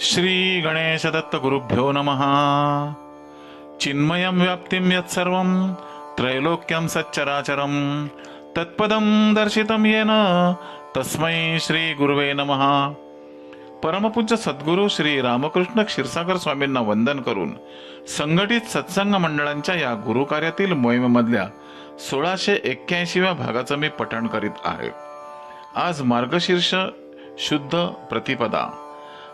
श्री गणेश दत्त गुरुभ्यो नमः। चिन्मयं व्याप्तिं यत्सर्वं त्रैलोक्यं सच्चराचरं। तत्पदं दर्शितं येन तस्मै श्री गुरुवे नमः। परमपूज्य सद्गुरू श्री रामकृष्ण क्षीरसागर स्वामींना वंदन करून संघटित सत्संग मंडळांच्या या गुरुकार्यातील मोहिमेमधल्या सोळाशे एक्क्याऐंशीव्या भागाचं मी पठण करीत आहे. आज मार्गशीर्ष शुद्ध प्रतिपदा.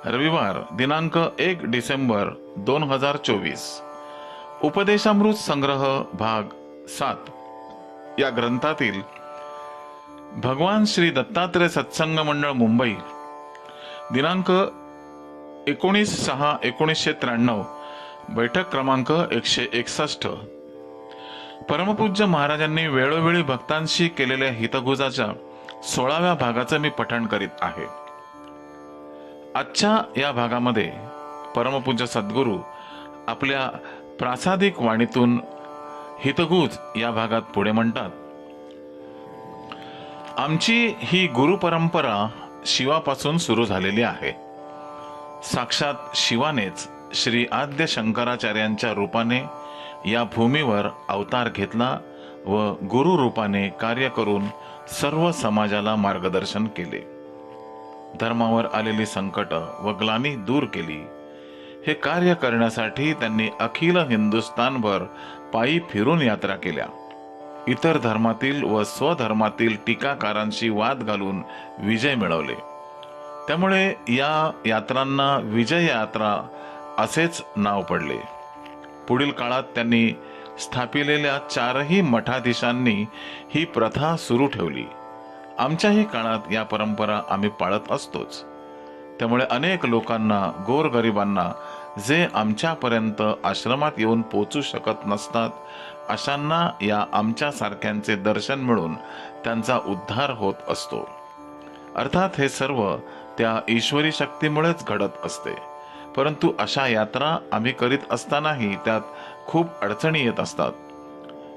रविवार दिनांक एक डिसेंबर दोन हजार चोवीस. उपदेशामृत संग्रह भाग सात. या ग्रंथातील भगवान श्री दत्तात्रय सत्संग मंडळ मुंबई दिनांक एकोणीस सहा एकोणीसशे त्र्याण्णव बैठक क्रमांक एकशे एकसष्ट. परमपूज्य महाराजांनी वेळोवेळी भक्तांशी केलेल्या हितगुजाच्या सोळाव्या भागाचं मी पठण करीत आहे. आजच्या या भागामध्ये परमपूज्य सद्गुरू आपल्या प्रासादिक वाणीतून हितगुज या भागात पुढे म्हणतात आमची ही गुरु परंपरा शिवापासून सुरू झालेली आहे. साक्षात शिवानेच श्री आद्य शंकराचार्यांच्या रूपाने या भूमीवर अवतार घेतला व गुरु रूपाने कार्य करून सर्व समाजाला मार्गदर्शन केले. धर्मावर आलेली संकट व ग्लानी दूर केली. हे कार्य करण्यासाठी त्यांनी अखिल हिंदुस्थानभर पायी फिरून यात्रा केल्या. इतर धर्मातील व स्वधर्मातील टीकाकारांशी वाद घालून विजय मिळवले. त्यामुळे या यात्रांना विजय यात्रा असेच नाव पडले. पुढील काळात त्यांनी स्थापिलेल्या चारही मठाधीशांनी ही प्रथा सुरू ठेवली. आमच्याही काळात या परंपरा आम्ही पाळत असतोच. त्यामुळे अनेक लोकांना गोरगरिबांना जे आमच्यापर्यंत आश्रमात येऊन पोचू शकत नसतात अशांना या आमच्यासारख्यांचे दर्शन मिळून त्यांचा उद्धार होत असतो. अर्थात हे सर्व त्या ईश्वरी शक्तीमुळेच घडत असते. परंतु अशा यात्रा आम्ही करीत असतानाही त्यात खूप अडचणी येत असतात.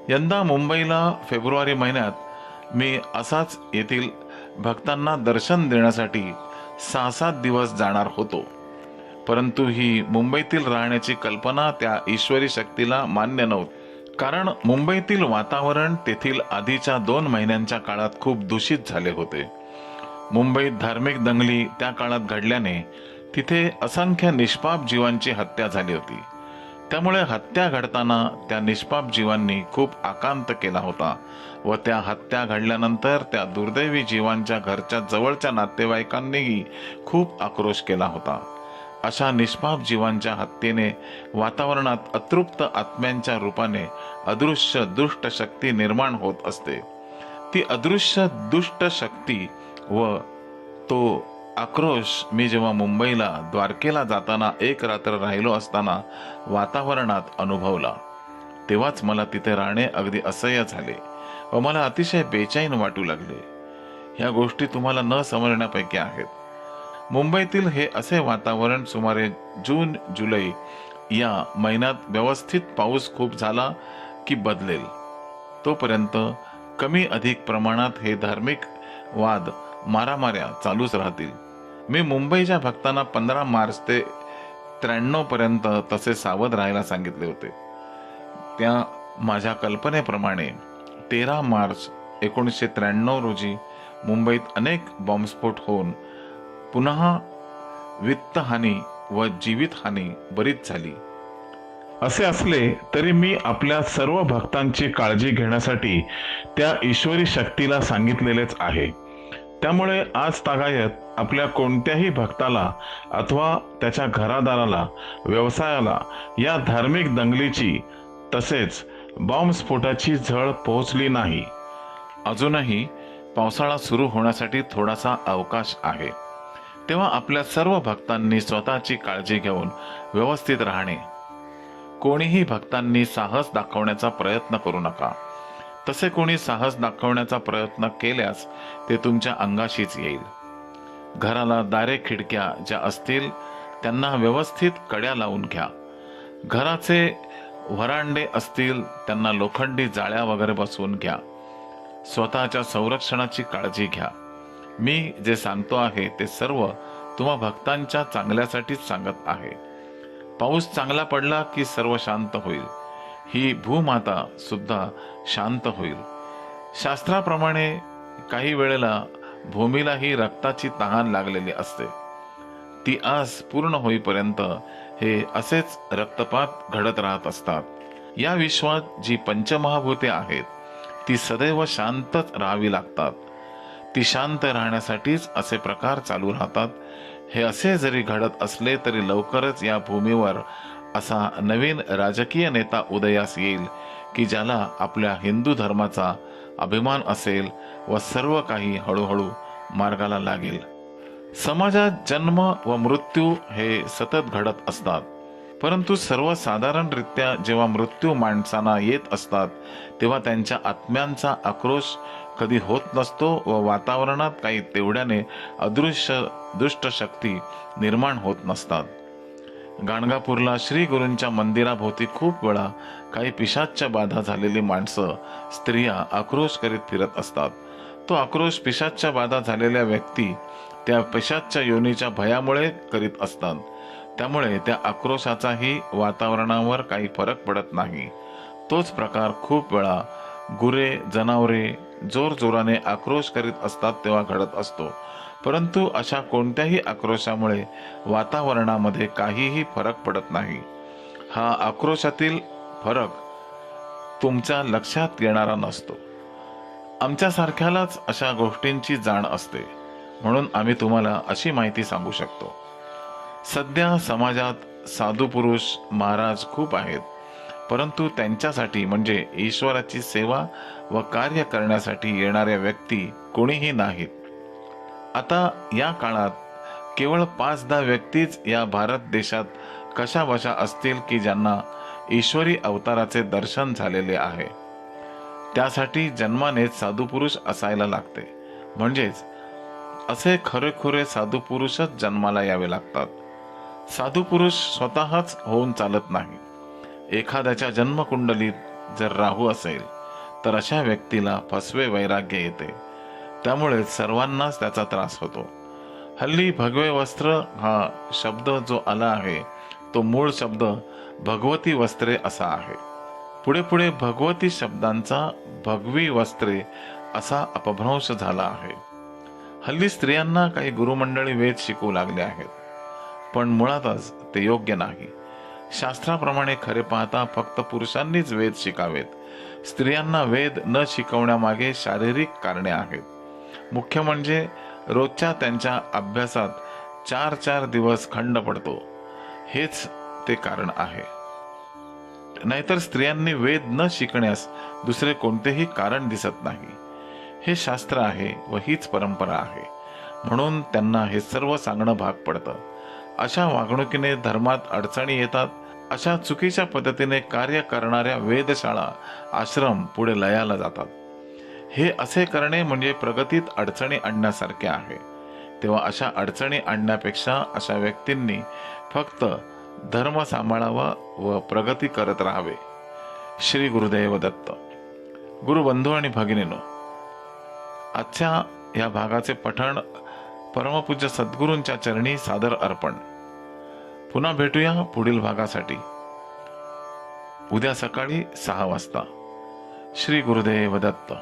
यंदा मुंबईला फेब्रुवारी महिन्यात मी असाच येथील भक्तांना दर्शन देण्यासाठी सहा सात दिवस जाणार होतो. परंतु ही मुंबईतील राहण्याची कल्पना त्या ईश्वरी शक्तीला मान्य नव्हती. कारण मुंबईतील वातावरण तेथील आधीच्या दोन महिन्यांच्या काळात खूप दूषित झाले होते. मुंबईत धार्मिक दंगली त्या काळात घडल्याने तिथे असंख्य निष्पाप जीवांची हत्या झाली होती. त्यामुळे हत्या घडताना त्या निष्पाप जीवांनी खूप आकांत केला होता व त्या हत्या घडल्यानंतर त्या दुर्दैवी जीवांच्या घरच्या जवळच्या नातेवाईकांनीही खूप आक्रोश केला होता. अशा निष्पाप जीवांच्या हत्येने वातावरणात अतृप्त आत्म्यांच्या रूपाने अदृश्य दुष्ट शक्ती निर्माण होत असते. ती अदृश्य दुष्ट शक्ती व तो आक्रोश मी जेव्हा मुंबईला द्वारकेला जाताना एक रात्र राहिलो असताना वातावरणात अनुभवला. तेव्हाच मला तिथे राहणे अगदी असह्य झाले व मला अतिशय बेचैन वाटू लागले. ह्या गोष्टी तुम्हाला न समजण्यापैकी आहेत. मुंबईतील हे असे वातावरण सुमारे जून जुलै या महिन्यात व्यवस्थित पाऊस खूप झाला की बदलेल. तोपर्यंत कमी अधिक प्रमाणात हे धार्मिक वाद मारामाऱ्या चालूच राहतील. मी मुंबईच्या भक्तांना पंधरा मार्च ते त्र्याण्णव पर्यंत तसे सावध राहायला सांगितले होते. त्या माझ्या कल्पनेप्रमाणे तेरा मार्च एकोणीसशे त्र्याण्णव रोजी मुंबईत अनेक बॉम्बस्फोट होऊन पुन्हा वित्तहानी व जीवितहानी बरीच झाली. असे असले तरी मी आपल्या सर्व भक्तांची काळजी घेण्यासाठी त्या ईश्वरी शक्तीला सांगितलेलेच आहे. त्यामुळे आज तागायत आपल्या कोणत्याही भक्ताला अथवा त्याच्या घरादाराला व्यवसायाला या धार्मिक दंगलीची तसेच बॉम्बस्फोटाची झळ पोहोचली नाही. अजूनही पावसाळा सुरू होण्यासाठी थोडासा अवकाश आहे. तेव्हा आपल्या सर्व भक्तांनी स्वतःची काळजी घेऊन व्यवस्थित राहणे. कोणीही भक्तांनी साहस दाखवण्याचा प्रयत्न करू नका. तसे कोणी साहस दाखवण्याचा प्रयत्न केल्यास ते तुमच्या अंगाशीच येईल. घराला दारे खिडक्या ज्या असतील त्यांना व्यवस्थित कड्या लावून घ्या. घराचे व्हरांडे असतील त्यांना लोखंडी जाळ्या वगैरे बसवून घ्या. स्वतःच्या संरक्षणाची काळजी घ्या. मी जे सांगतो आहे ते सर्व तुम्हा भक्तांच्या चांगल्यासाठीच सांगत आहे. पाऊस चांगला पडला की सर्व शांत होईल. ही भूमाता सुद्धा शांत होईल. शास्त्राप्रमाणे काही वेळेला भूमीलाही रक्ताची तहान लागलेली असते. ती आस पूर्ण होईपर्यंत हे असेच रक्तपात घडत राहत असतात. या विश्वात जी पंचमहाभूते आहेत ती सदैव शांतच राहावी लागतात. ती शांत राहण्यासाठीच असे प्रकार चालू राहतात. हे असे जरी घडत असले तरी लवकरच या भूमीवर असा नवीन राजकीय नेता उदयास येईल की ज्याला आपल्या हिंदू धर्माचा अभिमान असेल व सर्व काही हळूहळू मार्गाला लागेल. समाजात जन्म व मृत्यू हे सतत घडत असतात. परंतु सर्वसाधारणरित्या जेव्हा मृत्यू माणसांना येत असतात तेव्हा त्यांच्या आत्म्यांचा आक्रोश कधी होत नसतो व वातावरणात काही तेवढ्याने अदृश्य दुष्ट शक्ती निर्माण होत नसतात. गाणगापूरला श्री गुरूंच्या मंदिराभोवती खूप वेळा काही पिशाच्च्या बाधा झालेली माणसं स्त्रिया आक्रोश करीत फिरत असतात. तो आक्रोश पिशाच्या बाधा झालेल्या व्यक्ती त्या पिशाच्या योनीच्या भयामुळे करीत असतात. त्यामुळे त्या आक्रोशाचाही वातावरणावर काही फरक पडत नाही. तोच प्रकार खूप वेळा गुरे जनावरे जोर जोराने आक्रोश करीत असतात तेव्हा घडत असतो. परंतु अशा कोणत्याही आक्रोशामुळे वातावरणामध्ये काहीही फरक पडत नाही. हा आक्रोशातील फरक तुमच्या लक्षात येणारा नसतो. आमच्यासारख्यालाच अशा गोष्टींची जाण असते. म्हणून आम्ही तुम्हाला अशी माहिती सांगू शकतो. सध्या समाजात साधू पुरुष महाराज खूप आहेत. परंतु त्यांच्यासाठी म्हणजे ईश्वराची सेवा व कार्य करण्यासाठी येणाऱ्या व्यक्ती कोणीही नाहीत. आता या काळात केवळ पाच दहा व्यक्तीच या भारत देशात कशा बशा असतील की ज्यांना ईश्वरी अवताराचे दर्शन झालेले आहे. त्यासाठी जन्मानेच साधुपुरुष असायला लागते. म्हणजेच असे खरेखुरे साधुपुरुषच जन्माला यावे लागतात. साधुपुरुष स्वतःच होऊन चालत नाही एखाद्याच्या जन्मकुंडलीत जर राहू असेल तर अशा व्यक्तीला फसवे वैराग्य येते. त्यामुळे सर्वांनाच त्याचा त्रास होतो. हल्ली भगवे वस्त्र हा शब्द जो आला आहे तो मूळ शब्द भगवती वस्त्रे असा आहे. पुढे पुढे भगवती शब्दांचा भगवी वस्त्रे असा अपभ्रंश झाला आहे. हल्ली स्त्रियांना काही गुरुमंडळी वेद शिकवू लागले आहेत पण मुळातच ते योग्य नाही. शास्त्राप्रमाणे खरे पाहता फक्त पुरुषांनीच वेद शिकावेत. स्त्रियांना वेद न शिकवण्यामागे शारीरिक कारणे आहेत. मुख्य म्हणजे रोजच्या त्यांच्या अभ्यासात चार चार दिवस खंड पडतो. हेच ते कारण आहे. नाहीतर स्त्रियांनी वेद न शिकण्यास दुसरे कोणतेही कारण दिसत नाही. हे शास्त्र आहे व हीच परंपरा आहे. म्हणून त्यांना हे सर्व सांगणं भाग पडतं. अशा वागणुकीने धर्मात अडचणी येतात अशा चुकीच्या पद्धतीने कार्य करणाऱ्या वेधशाळा आश्रम पुढे लयाला जातात. हे असे करणे म्हणजे प्रगतीत अडचणी आणण्यासारखे आहे. तेव्हा अशा अडचणी आणण्यापेक्षा अशा व्यक्तींनी फक्त धर्म सांभाळावा व प्रगती करत राहावे. श्री गुरुदेव दत्त. गुरुबंधू आणि भगिनीनो आजच्या या भागाचे पठण परमपूज्य सद्गुरूंच्या चरणी सादर अर्पण. पुन्हा भेटूया पुढील भागासाठी. उद्या सकाळी सहा वाजता. श्री गुरुदेव दत्त.